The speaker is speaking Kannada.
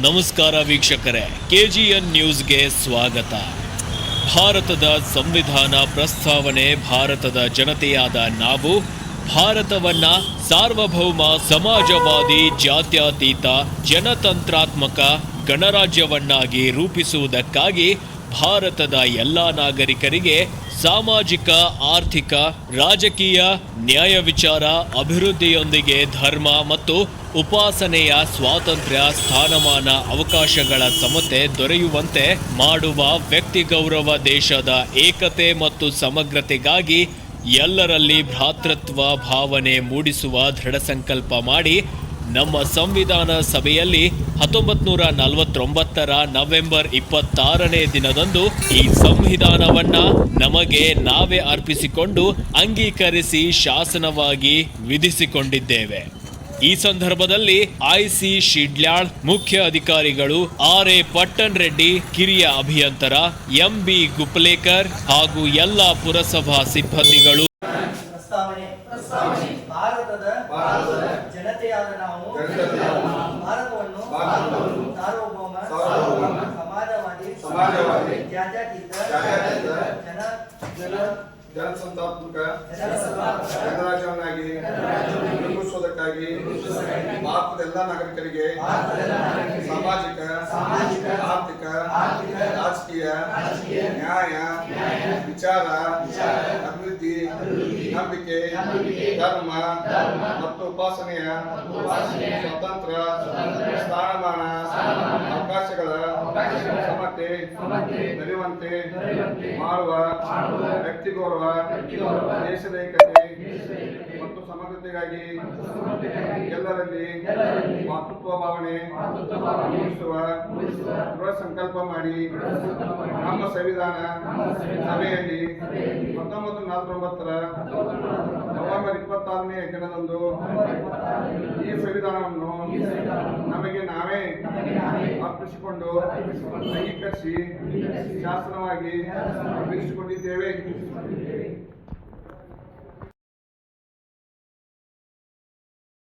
ನಮಸ್ಕಾರ ವೀಕ್ಷಕರೇ, ಕೆಜಿಎನ್ ನ್ಯೂಸ್ಗೆ ಸ್ವಾಗತ. ಭಾರತದ ಸಂವಿಧಾನ ಪ್ರಸ್ತಾವನೆ ಭಾರತದ ಜನತೆಯಾದ ನಾವು, ಭಾರತವನ್ನ ಸಾರ್ವಭೌಮ, ಸಮಾಜವಾದಿ, ಜಾತ್ಯತೀತ, ಜನತಂತ್ರಾತ್ಮಕ ಗಣರಾಜ್ಯವನ್ನಾಗಿ ರೂಪಿಸುವುದಕ್ಕಾಗಿ ಭಾರತದ ಎಲ್ಲ ನಾಗರಿಕರಿಗೆ ಸಾಮಾಜಿಕ, ಆರ್ಥಿಕ, ರಾಜಕೀಯ, ನ್ಯಾಯ ವಿಚಾರ, ಅಭಿವೃದ್ಧಿಯೊಂದಿಗೆ ಧರ್ಮ ಮತ್ತು ಉಪಾಸನೆಯ ಸ್ವಾತಂತ್ರ್ಯ, ಸ್ಥಾನಮಾನ, ಅವಕಾಶಗಳ ಸಮತೆ ದೊರೆಯುವಂತೆ ಮಾಡುವ ವ್ಯಕ್ತಿ ಗೌರವ ದೇಶದ ಏಕತೆ ಮತ್ತು ಸಮಗ್ರತೆಗಾಗಿ ಎಲ್ಲರಲ್ಲಿ ಭ್ರಾತೃತ್ವ ಭಾವನೆ ಮೂಡಿಸುವ ದೃಢ ಸಂಕಲ್ಪ ಮಾಡಿ ನಮ್ಮ ಸಂವಿಧಾನ ಸಭೆಯಲ್ಲಿ ಹತ್ತೊಂಬತ್ ನೂರ ನಲವತ್ತೊಂಬತ್ತರ ನವೆಂಬರ್ ಇಪ್ಪತ್ತಾರನೇ ದಿನದಂದು ಈ ಸಂವಿಧಾನವನ್ನ ನಮಗೆ ನಾವೇ ಅರ್ಪಿಸಿಕೊಂಡು ಅಂಗೀಕರಿಸಿ ಶಾಸನವಾಗಿ ವಿಧಿಸಿಕೊಂಡಿದ್ದೇವೆ. ಈ ಸಂದರ್ಭದಲ್ಲಿ ಐಸಿ ಶಿಡ್ಲ್ಯಾಳ್ ಮುಖ್ಯ ಅಧಿಕಾರಿಗಳು ಆರ್ ಎ ಪಟ್ಟನ್ ರೆಡ್ಡಿ ಕಿರಿಯ ಅಭಿಯಂತರ ಎಂ ಬಿ ಗುಪ್ಲೇಕರ್ ಹಾಗೂ ಎಲ್ಲ ಪುರಸಭಾ ಸಿಬ್ಬಂದಿಗಳು. ಪ್ರಸ್ತಾವನೆ ಪ್ರಸ್ತಾವನೆ. ಭಾರತದ ಭಾರತದ ಜನತೆಯಾದ ನಾವು ಭಾರತವನ್ನು ಸಾರ್ವಭೌಮ ಸಮಾಜವಾದಿ ಸಮಾಜವಾದಿ ಜಾತ್ಯತೀತ ಜನ ಜನ ಜನಸಂತಾತ್ಮಕ ನಿರ್ಮಿಸುವುದಕ್ಕಾಗಿ ಭಾರತದ ಎಲ್ಲ ನಾಗರಿಕರಿಗೆ ಸಾಮಾಜಿಕ ಸಾಮಾಜಿಕ, ಆರ್ಥಿಕ ರಾಜಕೀಯ ನ್ಯಾಯ ವಿಚಾರ ಅಭಿವೃದ್ಧಿ ನಂಬಿಕೆ ಧರ್ಮ ಮತ್ತು ಉಪಾಸನೆಯ ಸ್ವತಂತ್ರ ಸ್ಥಾನಮಾನ ಅವಕಾಶಗಳ ಸಮತೆ ದೊರೆಯುವಂತೆ ಮಾಡುವ ವ್ಯಕ್ತಿ ಗೌರವ ದೇಶದ ಏಕತೆ, ಮತ್ತು ಸಮಗ್ರತೆಗಾಗಿ ಎಲ್ಲರಲ್ಲಿ ಮಾತೃತ್ವ ಭಾವನೆ ಮೂಡಿಸುವ ದೃಢ ಸಂಕಲ್ಪ ಮಾಡಿ ನಮ್ಮ ಸಂವಿಧಾನ ಸಭೆಯಲ್ಲಿ ಹತ್ತೊಂಬತ್ತು ನಲವತ್ತೊಂಬತ್ತರ ನವೆಂಬರ್ ಇಪ್ಪತ್ತಾರನೇ ದಿನದಂದು ಈ ಸಂವಿಧಾನವನ್ನು ನಮಗೆ ನಾವೇ ಅರ್ಪಿಸಿಕೊಂಡು ಅಂಗೀಕರಿಸಿ ಶಾಸನವಾಗಿ ವಿಧಿಸಿಕೊಂಡಿದ್ದೇವೆ